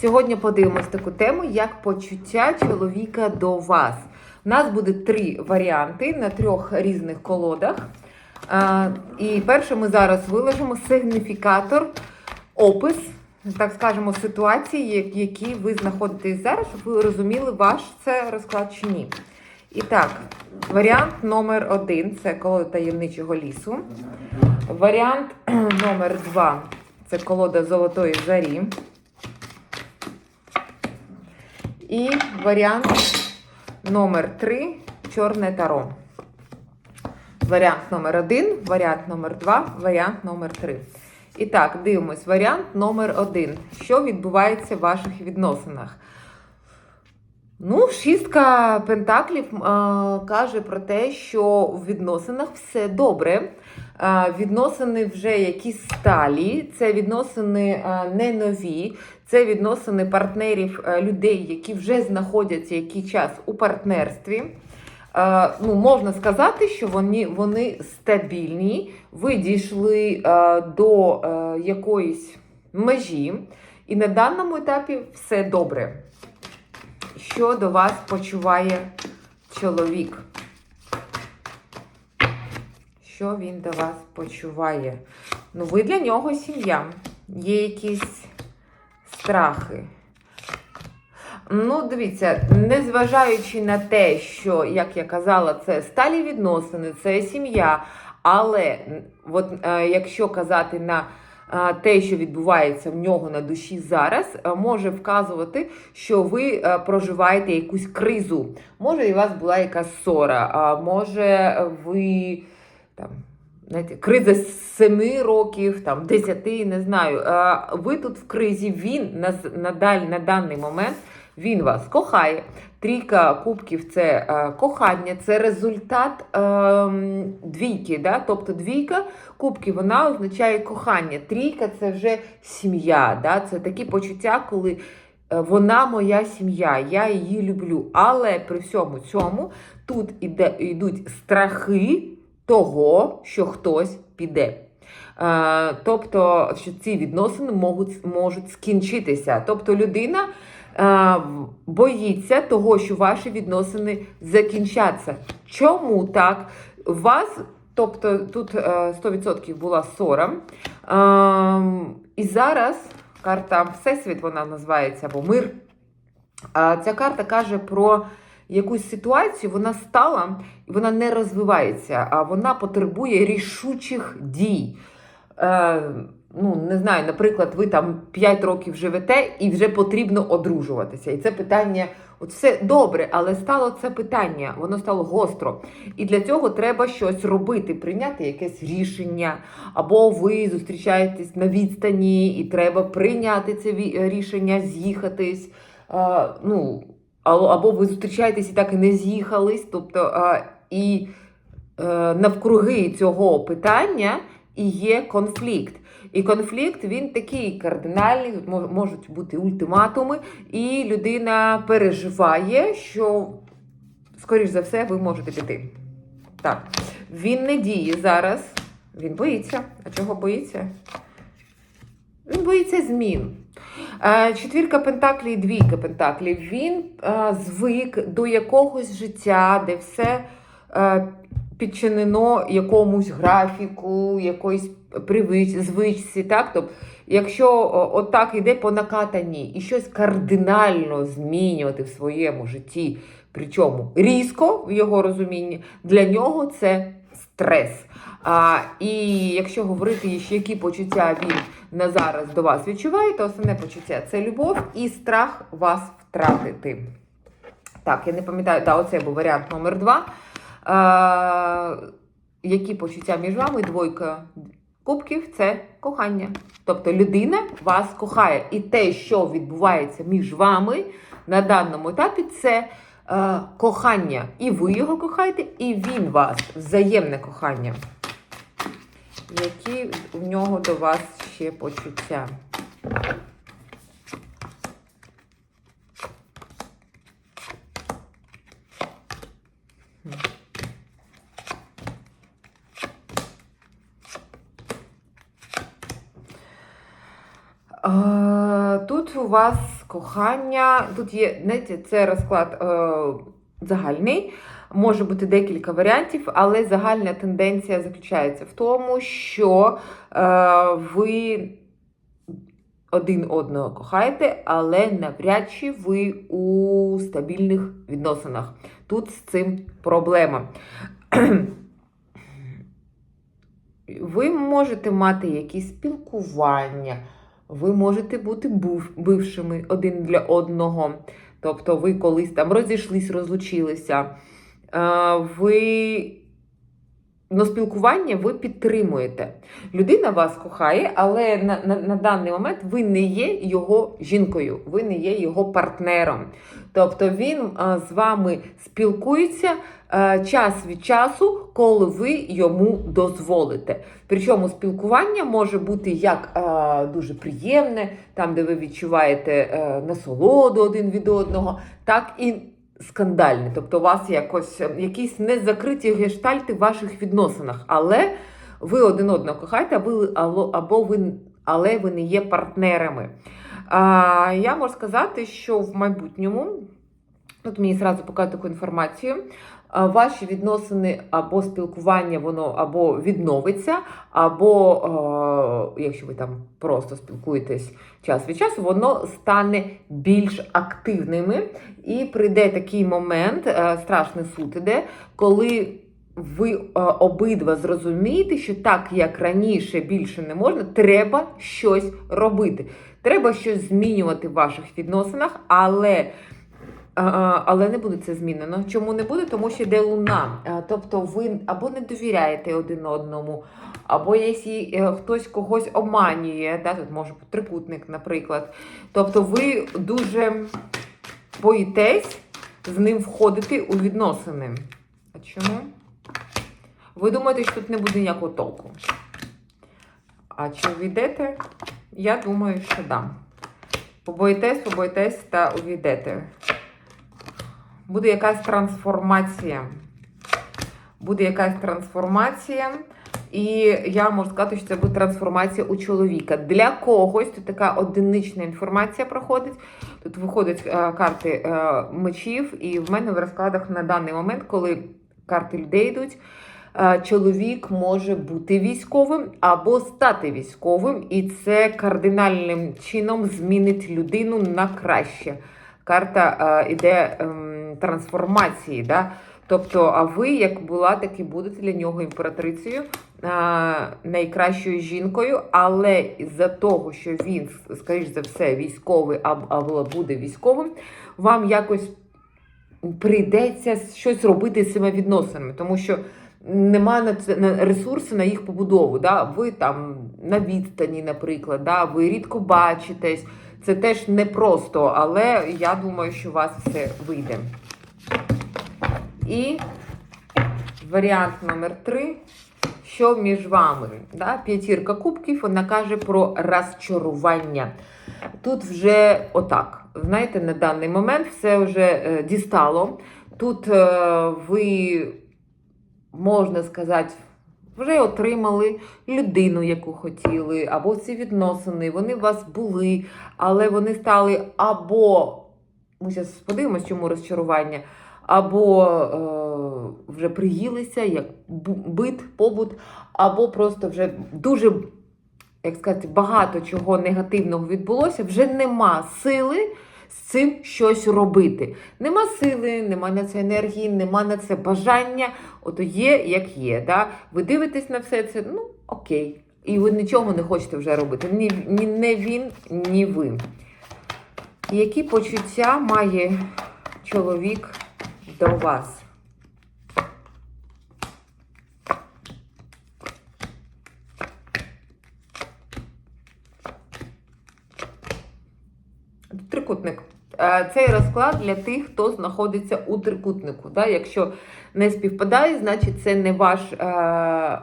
Сьогодні подивимось таку тему, як почуття чоловіка до вас. У нас буде три варіанти на трьох різних колодах. І перше ми зараз виложимо сигніфікатор, опис, так скажемо, ситуації, в якій ви знаходитесь зараз, щоб ви розуміли, ваш це розклад чи ні. І так, варіант номер один це колода таємничого лісу. Варіант номер два це колода золотої зарі. І варіант номер 3 чорне таро. Варіант номер 1, варіант номер 2, варіант номер 3. І так, дивимось. Варіант номер 1. Що відбувається в ваших відносинах? Ну, шістка пентаклів е, каже про те, що в відносинах все добре. Відносини вже якісь сталі, це відносини не нові, це відносини партнерів людей, які вже знаходяться який час у партнерстві. Ну, можна сказати, що вони, вони стабільні, ви дійшли до якоїсь межі, і на даному етапі все добре. Що до вас почуває чоловік? Що він до вас почуває? Ну, ви для нього сім'я. Є якісь страхи. Ну, дивіться, незважаючи на те, що, як я казала, це сталі відносини, це сім'я. Але от, е, якщо казати на е, те, що відбувається в нього на душі зараз, е, може вказувати, що ви проживаєте якусь кризу. Може, у вас була якась ссора, може, ви там. Знаєте, криза з 7 років, там 10, не знаю. Ви тут в кризі, він на, на, на даний момент він вас кохає. Трійка кубків це е, кохання, це результат е, двійки. Да? Тобто двійка кубків вона означає кохання. Трійка це вже сім'я. Да? Це такі почуття, коли е, вона моя сім'я, я її люблю. Але при всьому цьому тут іде, йдуть страхи того, що хтось піде. Е, тобто, що ці відносини можуть, можуть скінчитися. Тобто людина е, боїться того, що ваші відносини закінчаться. Чому так? У вас, тобто, тут е, 100% була ссора. Е, і зараз карта Всесвіт, вона називається або мир. Е, ця карта каже про якусь ситуацію, вона стала і вона не розвивається, а вона потребує рішучих дій. Е, ну, не знаю, наприклад, ви там 5 років живете і вже потрібно одружуватися. І це питання, от все добре, але стало це питання, воно стало гостро. І для цього треба щось робити, прийняти якесь рішення. Або ви зустрічаєтесь на відстані, і треба прийняти це рішення, з'їхатись. Е, ну, або ви зустрічаєтесь і так і не з'їхались. Тобто, і е, навкруги цього питання і є конфлікт. І конфлікт він такий кардинальний, тут можуть бути ультиматуми, і людина переживає, що, скоріш за все, ви можете піти. Так, він не діє зараз, він боїться. А чого боїться? Він боїться змін. Е, Четвірка пентаклів і двійка пентаклів. Він е, звик до якогось життя, де все е, підчинено якомусь графіку, якоїсь привич, звичці. Так? Тобто, якщо отак йде по накатанні і щось кардинально змінювати в своєму житті, причому різко в його розумінні, для нього це стрес. А, і якщо говорити, які почуття він на зараз до вас відчуває, то основне почуття це любов і страх вас втратити. Так, я не пам'ятаю, да, оце був варіант номер два. А, які почуття між вами? Двойка кубків це кохання. Тобто людина вас кохає. І те, що відбувається між вами на даному етапі, це кохання. І ви його кохаєте, і він вас. Взаємне кохання. Які в нього до вас ще почуття? Е, Тут у вас кохання. Тут є, знаєте, це розклад е, загальний. Може бути декілька варіантів, але загальна тенденція заключається в тому, що е, ви один одного кохаєте, але навряд чи ви у стабільних відносинах. Тут з цим проблема. Ви можете мати якісь спілкування, ви можете бути бившими один для одного. Тобто ви колись там розійшлись, розлучилися. Е, Ви но спілкування ви підтримуєте. Людина вас кохає, але на, на, на даний момент ви не є його жінкою, ви не є його партнером. Тобто він а, з вами спілкується а, час від часу, коли ви йому дозволите. Причому спілкування може бути як а, дуже приємне, там, де ви відчуваєте а, насолоду один від одного, так і скандальне. Тобто у вас якось е, якісь незакриті гештальти в ваших відносинах, але ви один одного кохаєте, або ви, але ви не є партнерами. А, я можу сказати, що в майбутньому, тут мені зразу показують таку інформацію. Ваші відносини або спілкування, воно або відновиться, або, е, якщо ви там просто спілкуєтесь час від часу, воно стане більш активними. І прийде такий момент, е, страшний суд іде, коли ви е, обидва зрозумієте, що так, як раніше більше не можна, треба щось робити. Треба щось змінювати в ваших відносинах, але. Але не буде це змінено. Чому не буде? Тому що йде луна. Тобто ви або не довіряєте один одному, або якщо е, хтось когось обманює, да, тут може бути трикутник, наприклад. Тобто ви дуже боїтесь з ним входити у відносини. А чому? Ви думаєте, що тут не буде ніякого толку? А чи увійдете? Я думаю, що да. Побоїтесь, побоїтесь та увійдете. Буде якась трансформація. Буде якась трансформація. І я можу сказати, що це буде трансформація у чоловіка. Для когось тут така одинична інформація проходить. Тут виходять е, карти е, мечів, і в мене в розкладах на даний момент, коли карти людей йдуть, е, чоловік може бути військовим або стати військовим, і це кардинальним чином змінить людину на краще. Карта е, іде ем, трансформації. Да? Тобто, а ви, як була, так і будете для нього імператрицею, найкращою жінкою, але з-за того, що він, скоріш за все, військовий аб- або буде військовим, вам якось прийдеться щось робити з цими відносинами, тому що немає на це на ресурси на їх побудову. Да? Ви там на відстані, наприклад, да? ви рідко бачитесь. Це теж непросто, але я думаю, що у вас все вийде. І варіант номер три. Що між вами? Да? П'ятірка кубків, вона каже про розчарування. Тут вже отак. Знаєте, на даний момент все вже е, дістало. Тут е, ви, можна сказати, вже отримали людину, яку хотіли, або ці відносини, вони у вас були, але вони стали або, ми зараз подивимось, чому розчарування, або е, вже приїлися, як бит, побут, або просто вже дуже, як сказати, багато чого негативного відбулося, вже нема сили з цим щось робити. Нема сили, нема на це енергії, нема на це бажання. Ото є, як є. Да? Ви дивитесь на все це, ну окей. І ви нічого не хочете вже робити. Ні, ні не він, ні ви. Які почуття має чоловік до вас? Трикутник. Е, Цей розклад для тих, хто знаходиться у трикутнику. Да? Якщо не співпадає, значить це не, ваш, е,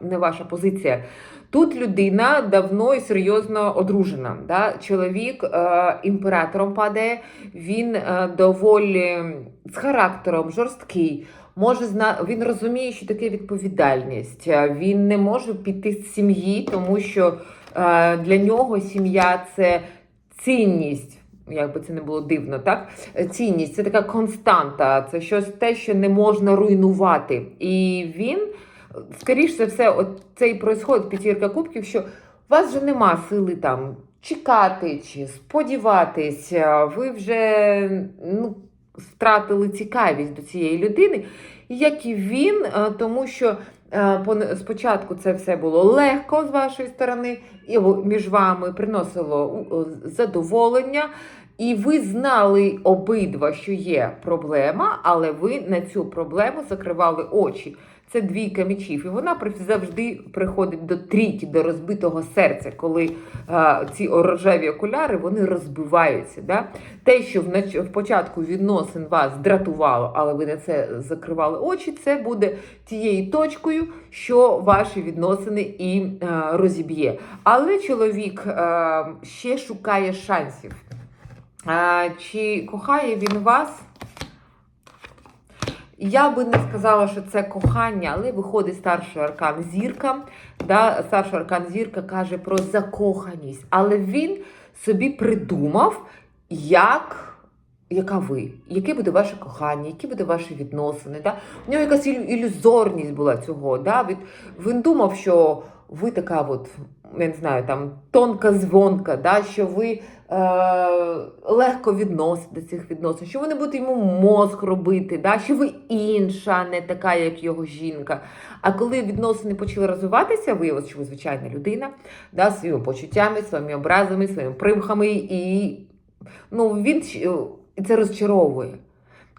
не ваша позиція. Тут людина давно і серйозно одружена. Да? Чоловік е, імператором падає, він доволі з характером, жорсткий. Може, зна... Він розуміє, що таке відповідальність. Він не може піти з сім'ї, тому що для нього сім'я це цінність. Як би це не було дивно, так? Цінність це така константа, це щось те, що не можна руйнувати. І він, скоріш за все, от це і происходить п'ятірка кубків, що у вас вже нема сили там чекати чи сподіватись, а ви вже ну, втратили цікавість до цієї людини, як і він, тому що спочатку це все було легко з вашої сторони, і між вами приносило задоволення. І ви знали обидва, що є проблема, але ви на цю проблему закривали очі. Це двійка мечів, і вона завжди приходить до трійки, до розбитого серця, коли е, ці рожеві окуляри вони розбиваються. Да? Те, що в, нач- в початку відносин вас дратувало, але ви на це закривали очі, це буде тією точкою, що ваші відносини і е, розіб'є. Але чоловік е, ще шукає шансів. Чи кохає він вас? Я би не сказала, що це кохання, але виходить старший аркан зірка. Да? Старший аркан зірка каже про закоханість. Але він собі придумав, як. Яка ви? Яке буде ваше кохання, які буде ваші відносини? Да? У нього якась ілюзорність була цього. Да? Він думав, що ви така, от, я не знаю, там тонка дзвонка, да? що ви е, легко відносите до цих відносин, що ви не будете йому мозг робити, да? що ви інша, не така, як його жінка. А коли відносини почали розвиватися, виявилося, що ви звичайна людина, да? своїми почуттями, своїми образами, своїми примхами, і ну, він це розчаровує.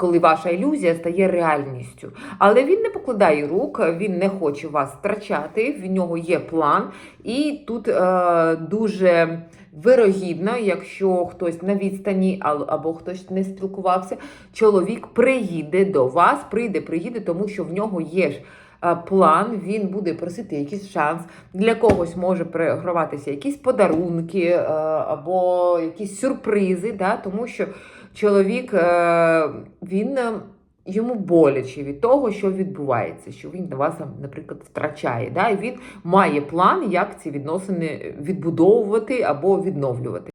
Коли ваша ілюзія стає реальністю. Але він не покладає рук, він не хоче вас втрачати, в нього є план. І тут е, дуже вирогідно, якщо хтось на відстані або хтось не спілкувався, чоловік приїде до вас, прийде, приїде, тому що в нього є ж. е, План, він буде просити якийсь шанс. Для когось може програватися якісь подарунки е, або якісь сюрпризи, да? тому що чоловік е, він е, йому боляче від того, що відбувається, що він вас, наприклад, втрачає. Да? І він має план, як ці відносини відбудовувати або відновлювати.